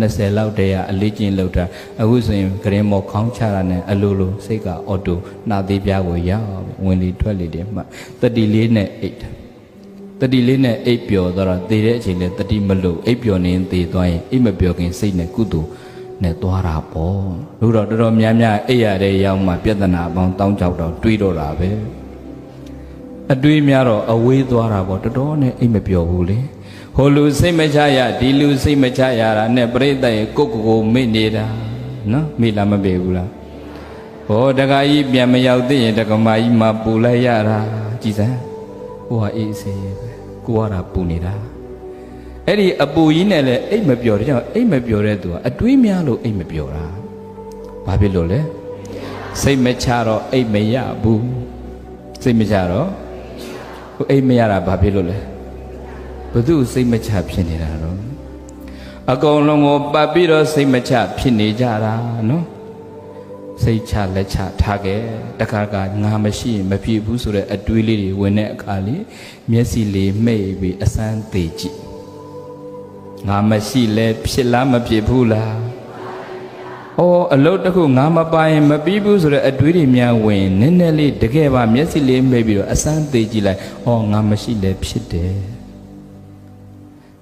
20လောက်တည်းကအလေးကျင့်လောက်တာအခုဆိုရင်ဂရင်မော်ခေါင်းချတာနဲ့အလိုလိုစိတ်ကအော်တိုနှာသေးပြားကိုရောက်ဝင်လေထွက်လေတယ်မှတတိလေးနဲ့အိတ်တတိလေးနဲ့အိတ်ပျော်သွားတော့သေတဲ့အချိန်လဲတတိမလို့အိတ်ပျော်နေသေသွားရင်အိတ်မပျော်ခင်စိတ်နဲ့ကုသိုလ်နဲ့သွားတာပေါ့လို့တော့တော်တော်များများအိတ်ရတဲ့ရောက်မှပြဿနာအပေါင်းတောင်းကြောက်တော့တွေးတော့တာပဲအတွေးများတော့အဝေးသွားတာပေါ့တော်တော်နဲ့အိတ်မပျော်ဘူးလေ ဟိုလူစိတ်မချရဒီလူစိတ်မချရတာနဲ့ပြိတ္တရဲ့ကိုယ့်ကိုယ်ကိုမေ့နေတာနော်မေ့လားမပေဘူးလားဟောတခါကြီးပြန်မရောက်သေးရင်တက္ကမကြီးမှပူလိုက်ရတာကြည်စမ်းဟိုဟာအေးအေးဆေးပဲကိုကတာပူနေတာအဲ့ဒီအပူကြီးနဲ့လည်းအိတ်မပျော်တဲ့ကြောင့်အိတ်မပျော်တဲ့သူကအတွေးများလို့အိတ်မပျော်တာဘာဖြစ်လို့လဲစိတ်မချတော့အိတ်မရဘူးစိတ်မချတော့ဟိုအိတ်မရတာဘာဖြစ်လို့လဲ ဘသူစိတ်မချဖြစ်နေတာတော့အကုန်လုံးကိုပတ်ပြီးတော့စိတ်မချဖြစ်နေကြတာနော်စိတ်ချလက်ချထားခဲ့တခါကငါမရှိရင်မဖြစ်ဘူးဆိုတဲ့အတွေးလေးတွေဝင်တဲ့အခါလေးမျက်စိလေးမှိတ်ပြီးအစမ်းသေးကြည့်ငါမရှိလဲဖြစ်လားမဖြစ်ဘူးလားအော်အလုတ်တစ်ခုငါမပိုင်မပြီးဘူးဆိုတဲ့အတွေးတွေများဝင်နည်းနည်းလေးတကယ်ပါမျက်စိလေးမှိတ်ပြီးတော့အစမ်းသေးကြည့်လိုက်အော်ငါမရှိလဲဖြစ်တယ်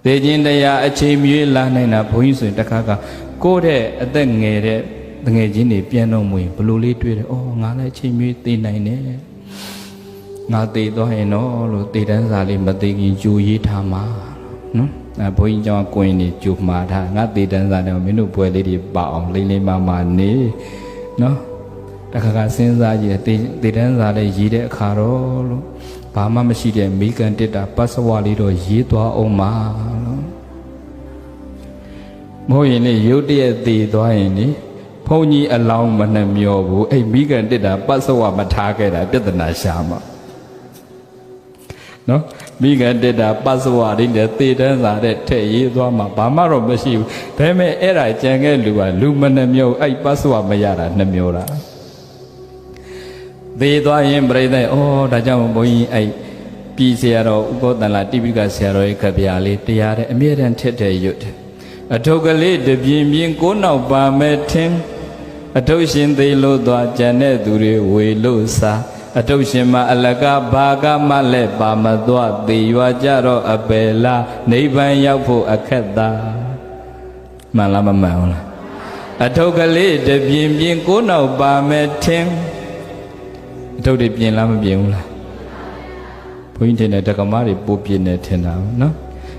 သေခြင်းတရားအချိန်မြွေးလာနိုင်တာဘုန်းကြီးဆိုရင်တခါကကိုယ့်တဲ့အသက်ငယ်တဲ့တငယ်ချင်းတွေပြန်တော့မွေဘလို့လေးတွေ့တယ်။အော်ငါလည်းအချိန်မြွေးသိနိုင်တယ်။ငါသိသွားရင်တော့လို့တည်တန်းစာလေးမသိခင်ကြိုရေးထားမှာနော်။အဲဘုန်းကြီးကျောင်းကိုင်းနေကြိုမှာထားငါတည်တန်းစာတော့မင်းတို့ပွဲလေးတွေပအောင်လိမ့်လိမ့်မာမာနေနော်။ တခါကစဉ်းစားကြည့်တယ်တည်တန်းစာလေးရေးတဲ့အခါတော့လို့ဘာမှမရှိတဲ့မိကန်တစ်တာပတ်စဝါလေးတော့ရေးသွားအောင်ပါလို့မဟုတ်ရင်လေရုတ်တရက်တည်သွားရင်လေဘုန်းကြီးအလောင်းမနှမျောဘူးအဲ့မိကန်တစ်တာပတ်စဝါမထားခဲ့တာပြဿနာရှာမှာနော်မိကန်တစ်တာပတ်စဝါလေးနဲ့တည်တန်းစာတဲ့ထည့်ရေးသွားမှာဘာမှတော့မရှိဘူးဒါပေမဲ့အဲ့ဒါကြံခဲ့လူကလူမနှမျောအဲ့ပတ်စဝါမရတာနှမျောတာ သေသွားရင်ပြိဿဩဒါကြောင့်ဘုန်းကြီးအဲ့ပြည်ဆရာတော်ဥပောတန်လာတိပိကဆရာတော်ရဲ့ခဗျာလေးတရားတဲ့အမြဲတမ်းထက်တဲ့ရွတ်တယ်အထုပ်ကလေးတပြင်းပြင်းကိုးနောက်ပါမဲ့ထင်းအထုပ်ရှင်သေးလို့သွားကြံတဲ့သူတွေဝေလို့စားအထုပ်ရှင်မအလကဘာကမှလည်းပါမသွားသေးရွာကြတော့အပယ်လားနိဗ္ဗာန်ရောက်ဖို့အခက်သာမှန်လားမမှန်ဘူးလားအထုပ်ကလေးတပြင်းပြင်းကိုးနောက်ပါမဲ့ထင်း အထုပ်တွေပြင်လားမပြင်ဘူးလားဘုန်းကြီးထင်တယ်တက္ကမတွေပို့ပြင်နေထင်တာနော်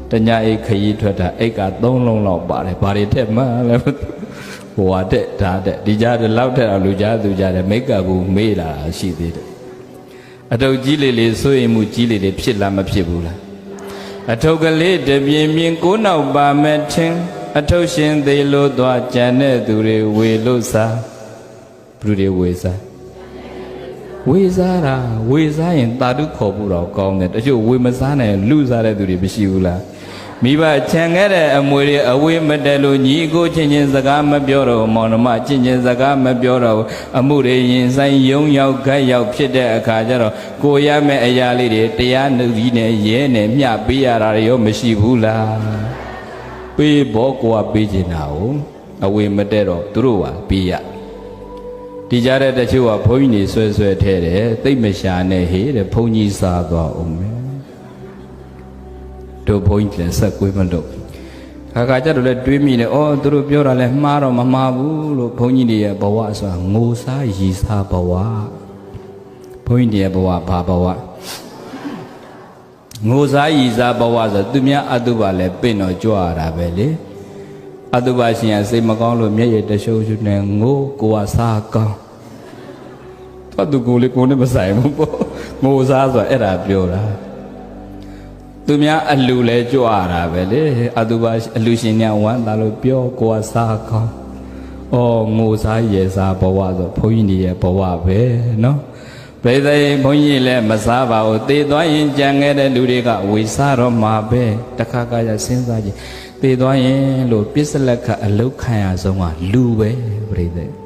တညအိတ်ခရီးထွက်တာအိတ်က3လုံးလောက်ပါတယ်ဘာတွေထက်မှလဲဟိုဟာတက်ဒါတက်ဒီကြားတလောက်ထက်အောင်လူကြားသူကြားတယ်မိတ်ကဘူးမေးလာတာရှိသေးတယ်အထုပ်ကြီးလေးလေးစိုးရင်မှုကြီးလေးလေးဖြစ်လားမဖြစ်ဘူးလားအထုပ်ကလေးတပြင်းပြင်းကိုးနောက်ပါမဲ့ထင်းအထုပ်ရှင်သေးလို့သွားကြံတဲ့သူတွေဝေလို့စားဘုရားဝေစား ဝေစားတာဝေစားရင်တာတုခေါ်ဖို့တော့ကောင်းတယ်တချို့ဝေမစားနိုင်လူစားတဲ့သူတွေမရှိဘူးလားမိဘခြံခဲ့တဲ့အမွေတွေအဝေးမတက်လို့ညီကိုချင်းချင်းစကားမပြောတော့မောင်နှမချင်းချင်းစကားမပြောတော့အမှုတွေရင်ဆိုင်ယုံရောက်ဂတ်ရောက်ဖြစ်တဲ့အခါကျတော့ကိုရမယ့်အရာလေးတွေတရားနှုတ်ကြီးနဲ့ရဲနဲ့မျှပေးရတာရောမရှိဘူးလားပေးဘောကိုကပေးချင်တာကိုအဝေးမတက်တော့သူတို့ကပေးရ ဒီကြတဲ့တချို့ကဘုန်းကြီးနေဆွဲဆွဲထဲတယ်သိမ့်မရှာနဲ့ဟေးတဲ့ဘုန်းကြီးစားသွားအောင်မယ်တို့ဘုန်းကြီးလည်းဆက်ကွေးမလို့ခါခါကျတော့လဲတွေးမိနေဩသူတို့ပြောတာလဲမှားတော့မမှားဘူးလို့ဘုန်းကြီးတွေရဲ့ဘဝဆိုတာငိုစားရီစားဘဝဘုန်းကြီးတွေရဲ့ဘဝဘာဘဝငိုစားရီစားဘဝဆိုသူများအတုပါလဲပင့်တော့ကြွရတာပဲလေအတုပါရှင်ကစိတ်မကောင်းလို့မျက်ရည်တရှုံရှုနေငိုကိုကစားကောင်း သူကသူကိုလေကိုနဲ့မဆိုင်ဘူးပေါ့ငိုစားဆိုအဲ့ဒါပြောတာသူများအလူလဲကြွတာပဲလေအတုပါအလူရှင်ညာဝမ်းသာလို့ပြောကိုကစားကောင်းအော်ငိုစားရေစားဘဝဆိုဘုန်းကြီးနေရဲ့ဘဝပဲနော်ဘယ်သိဘုန်းကြီးလည်းမစားပါဘူးသေသွားရင်ကြံခဲ့တဲ့လူတွေကဝေစားတော့မှာပဲတခါခါရစဉ်းစားကြည့်သေသွားရင်လို့ပြစ္စလက္ခအလုတ်ခံရဆုံးကလူပဲပြိသိ